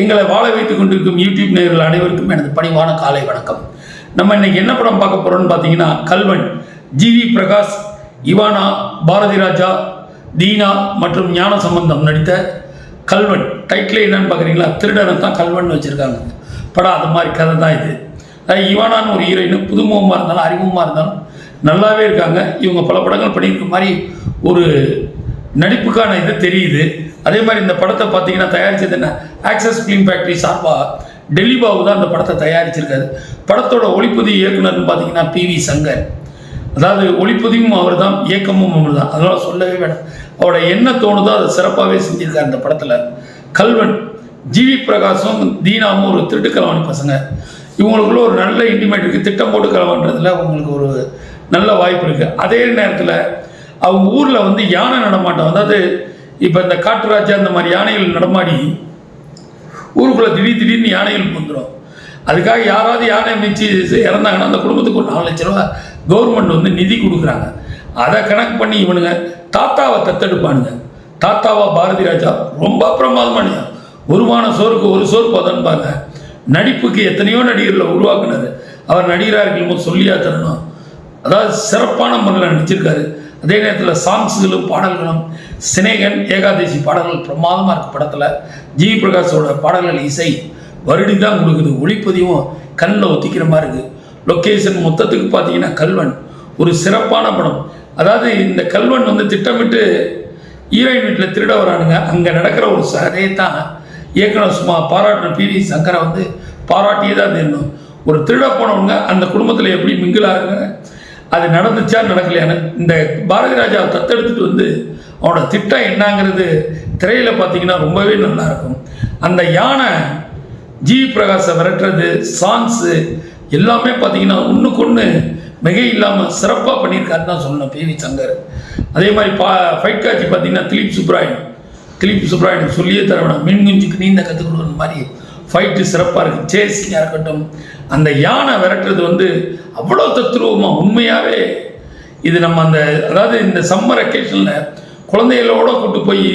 எங்களை வாழ வைத்துக் கொண்டிருக்கும் யூடியூப் நேர்கள் அனைவருக்கும் எனது பணிவான காலை வணக்கம். நம்ம இன்னைக்கு என்ன படம் பார்க்க போறோம்னு பார்த்தீங்கன்னா கல்வன் ஜிவி பிரகாஷ் இவானா பாரதி ராஜா தீனா மற்றும் ஞான சம்பந்தம் நடித்த கல்வன். டைட்டில் என்னன்னு பார்க்குறீங்களா? திருடனை தான் கல்வன் வச்சுருக்காங்க. படம் அது மாதிரி கதை தான் இது. இவானான்னு ஒரு ஹீரோயின் புதுமுகமாக இருந்தாலும் அறிமுகமாக இருந்தாலும் நல்லாவே இருக்காங்க. இவங்க பல படங்கள் பண்ணியிருக்க மாதிரி ஒரு நடிப்புக்கான இது தெரியுது. அதே மாதிரி இந்த படத்தை பார்த்தீங்கன்னா தயாரித்தது என்ன? ஆக்சஸ் ஃபிலிம் ஃபேக்ட்ரி சார்பாக டெல்லி பாபு தான் அந்த படத்தை தயாரிச்சிருக்காரு. படத்தோட ஒளிப்பதிவு இயக்குனர்னு பார்த்தீங்கன்னா பி வி சங்கர். அதாவது ஒளிப்பதிவும் அவர் தான் இயக்கமும் அவர் தான் அதனால் சொல்லவே வேண்டாம் அவரோட என்ன தோணுதோ அதை சிறப்பாகவே செஞ்சிருக்காரு அந்த படத்தில். கல்வன் ஜிவி பிரகாஷும் தீனாவும் ஒரு திருட்டு பசங்க. இவங்களுக்குள்ள ஒரு நல்ல இன்டிமேட் இருக்குது திட்டம் போட்டு கலவான்றதுல அவங்களுக்கு ஒரு நல்ல வாய்ப்பு இருக்குது அதே நேரத்தில் அவங்க ஊரில் வந்து யானை நடமாட்டம் அதாவது இப்போ இந்த காட்டுராஜா இந்த மாதிரி யானைகள் நடமாடி ஊருக்குள்ளே திடீர் திடீர்னு யானைகள் வந்துடும் அதுக்காக யாராவது யானை மிச்சு இறந்தாங்கன்னா அந்த குடும்பத்துக்கு ஒரு நாலு லட்ச ரூபா கவர்மெண்ட் வந்து நிதி கொடுக்குறாங்க. அதை கணக்கு பண்ணி இவனுங்க தாத்தாவை தத்தெடுப்பானுங்க. தாத்தாவா பாரதி ராஜா ரொம்ப பிரமாதமான ஒருமான சோருக்கு சோறுக்கு ஒரு சோறு பதன்பாங்க நடிப்புக்கு எத்தனையோ நடிகர்களை உருவாக்குனது. அவர் நடிகராக இருக்கும்போது சொல்லியா தரணும் அதாவது சிறப்பான முறையில் நடிச்சிருக்காரு. அதே நேரத்தில் சாங்ஸ்களும் பாடல்களும் சினேகன் ஏகாதசி பாடல்கள் பிரமாதமாக இருக்கு படத்தில். ஜி. பிரகாஷோட பாடல்கள் இசை வருடி தான் கொடுக்குது. ஒளிப்பதிவும் கண்ணில் ஒத்திக்கிற மாதிரி இருக்குது லொக்கேஷன் மொத்தத்துக்கு பார்த்தீங்கன்னா கல்வன். ஒரு சிறப்பான படம். அதாவது இந்த கல்வன் வந்து திட்டமிட்டு ஈரோயின் வீட்டில் திருட வரானுங்க. அங்கே நடக்கிற ஒரு சதையை தான் இயக்குனர் சும்மா பாராட்டின பி. வி. சங்கரை வந்து பாராட்டியே தான் தெரியணும் ஒரு திருட போனவங்க அந்த குடும்பத்தில் எப்படி மிங்கிலாங்க அது நடந்துச்சா நடக்கலையான்னு இந்த பாரதி ராஜாவை தத்தெடுத்துட்டு வந்து அவனோட திட்டம் என்னங்கிறது திரையில் பார்த்தீங்கன்னா ரொம்பவே நல்லா இருக்கும். அந்த யானை ஜி பிரகாஷை விரட்டுறது சாங்ஸு எல்லாமே பார்த்தீங்கன்னா ஒன்றுக்கு ஒன்று மிகை இல்லாமல் சிறப்பாக பண்ணியிருக்காருன்னு தான் சொல்லணும் பி வி சங்கர். அதே மாதிரி பா ஃபைட் காட்சி பார்த்தீங்கன்னா திலீப் சுப்ராயன் திலீப் சுப்ராயனுக்கு சொல்லியே தர மின் மீன் குஞ்சுக்கு நீந்த கற்றுக் கொடுக்குற மாதிரி ஃபைட்டு சிறப்பாக இருக்குது சேசிங்காக இருக்கட்டும். அந்த யானை விரட்டுறது வந்து அவ்வளோ தத்ரூபமாக உண்மையாகவே இது நம்ம அந்த அதாவது இந்த சம்மர் வெக்கேஷனில் குழந்தைகளோட கூட்டு போய்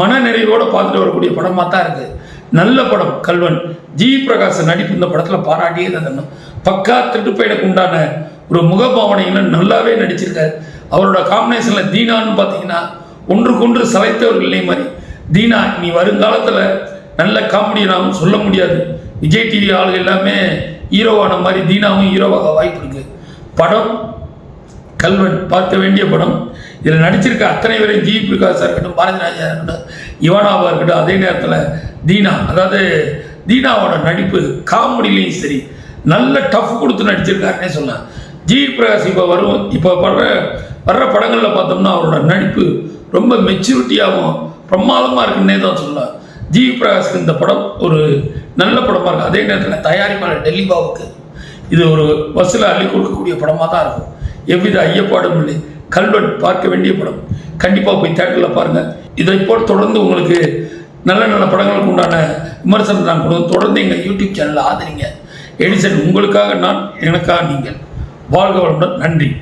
மன நிறைவோடு பார்த்துட்டு வரக்கூடிய படமாக தான் இருக்குது நல்ல படம் கல்வன். ஜி. பிரகாஷ் நடிப்பு இந்த படத்தில் பாராட்டியே தான் பக்கா திருட்டுப்பயனுக்கு உண்டான ஒரு முகபாவனைகளை நல்லாவே நடிச்சிருக்காரு. அவரோட காம்பினேஷனில் தீனான்னு பார்த்தீங்கன்னா ஒன்றுக்கொன்று சளைத்தவர்கள் இல்லை மாதிரி. தீனா நீ வருங்காலத்தில் நல்ல காமெடியாகவும் சொல்ல முடியாது. விஜய் டிவி ஆளுகள் எல்லாமே ஹீரோவான மாதிரி தீனாவும் ஹீரோவாக வாய்ப்பு இருக்கு. படம் கல்வன் பார்க்க வேண்டிய படம். இதில் நடிச்சிருக்க அத்தனை பேரும் ஜி பிரகாஷாக இருக்கட்டும் பாரதி ராஜா இருக்கட்டும் யுவனாவாக இருக்கட்டும் அதே நேரத்தில் தீனா. அதாவது தீனாவோட நடிப்பு காமெடிலையும் சரி நல்ல டஃப் கொடுத்து நடிச்சிருக்காருன்னே சொல்லலாம். ஜி பிரகாஷ் இப்போ வரும் இப்போ வர்ற வர்ற படங்களில் பார்த்தோம்னா அவரோட நடிப்பு ரொம்ப மெச்சூரிட்டியாகவும் பிரமாதமாக இருக்குன்னே தான் சொல்லலாம். ஜி பிரகாஷ்க்கு இந்த படம் ஒரு நல்ல படமாக இருக்கும் அதே நேரத்தில் தயாரிப்பாளர் டெல்லி பாபுக்கு இது ஒரு பஸ்ஸில் அள்ளி கொடுக்கக்கூடிய படமாக தான் இருக்கும். எவ்வித ஐயப்பாடும் இல்லை. கல்வன் பார்க்க வேண்டிய படம். கண்டிப்பாக போய் தேட்டரில் பாருங்கள் இதை போல் தொடர்ந்து உங்களுக்கு நல்ல நல்ல படங்களுக்கு உண்டான விமர்சனம் நான் கொடுங்க தொடர்ந்து எங்கள் யூடியூப் சேனலில் ஆதரிங்க. எடிசன் உங்களுக்காக நான் எனக்காக நீங்கள். வாழ்க வளமுடன். நன்றி.